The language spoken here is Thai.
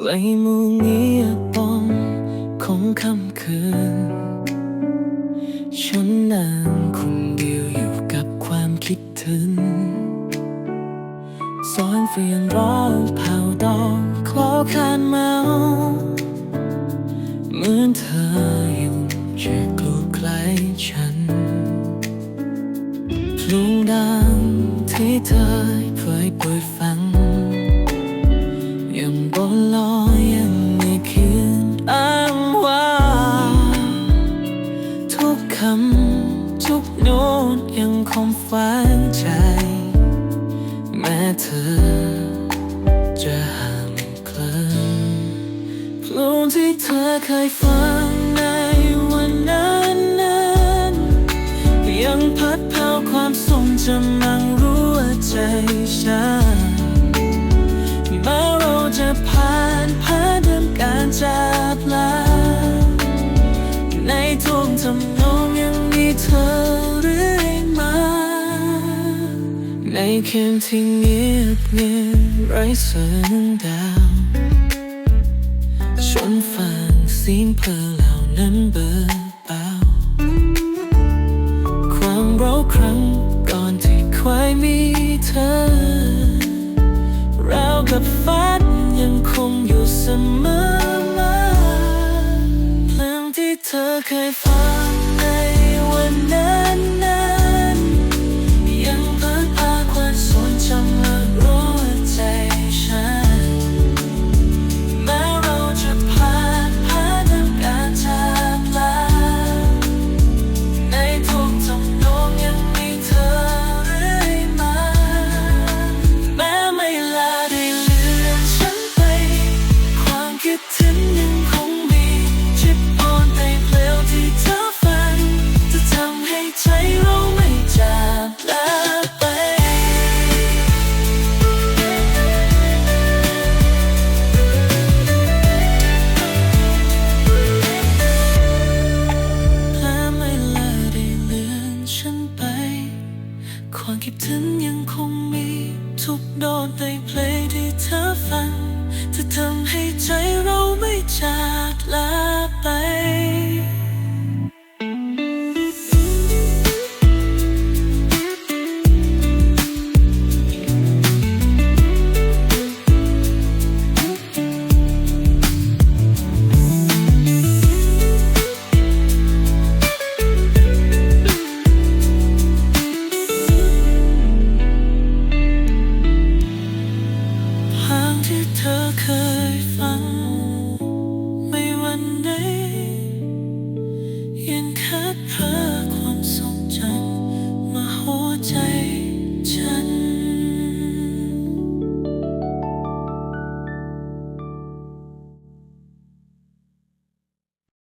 ไว้มูเงียบปองของค่ำคืน ฉันนั่งคนเดียวอยู่กับความคิดถึงสอนเฟียงร้องเผาดอกคลอคานเมาเหมือนเธออยู่จะกลูใกล้ฉันลุงดังที่เธอเคยเปิดฟัง ทุกโน้ตยังคงฝังใจ แม้เธอจะห่างไกลเพลงที่เธอเคยฟังในวันนั้นนั้นยังพัดเผาความทรงจำมังรู้ว่าใจฉันแม้เราจะผ่านผ่านเดินการจากลาในทุกทำ คืนที่เงียบเงียบไร้แสงดาวฉันฟังเสียงเพลงเหล่านั้นเบาเบาความเราครั้งก่อนที่เคยมีเธอเรากับฝันยังคงอยู่เสมอมาเพลงที่เธอเคยฟัง ความคิดถึงยังคงมีทุกโดดในเพลงที่เธอฟังจะทำให้ใจเราไม่จาก เค